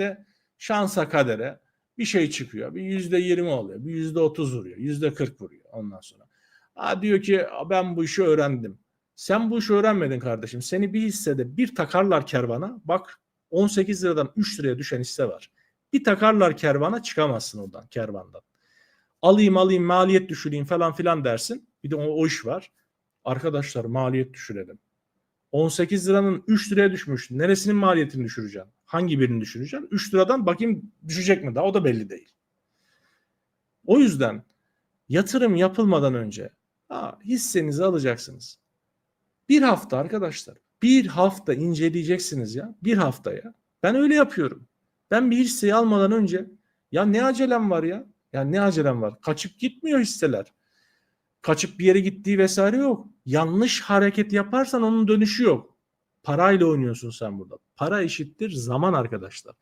markette şansa kadere bir şey çıkıyor. Bir yüzde yirmi oluyor. Bir yüzde otuz vuruyor. Yüzde kırk vuruyor ondan sonra. Ha diyor ki ben bu işi öğrendim. Sen bu işi öğrenmedin kardeşim. Seni bir hissede bir takarlar kervana. Bak 18 liradan 3 liraya düşen hisse var. Bir takarlar kervana çıkamazsın oradan kervandan. Alayım alayım maliyet düşüreyim falan filan dersin. Bir de o, o iş var. Arkadaşlar maliyet düşürelim. 18 liranın 3 liraya düşmüş. Neresinin maliyetini düşüreceksin? Hangi birini düşüreceksin? 3 liradan bakayım düşecek mi daha o da belli değil. O yüzden yatırım yapılmadan önce ha, hissenizi alacaksınız. Bir hafta arkadaşlar. Bir hafta inceleyeceksiniz ya. Bir haftaya. Ben öyle yapıyorum. Ben bir hisseyi almadan önce ya ne acelem var ya? Ya ne acelem var? Kaçıp gitmiyor hisseler. Kaçıp bir yere gittiği vesaire yok. Yanlış hareket yaparsan onun dönüşü yok. Parayla oynuyorsun sen burada. Para eşittir zaman arkadaşlar.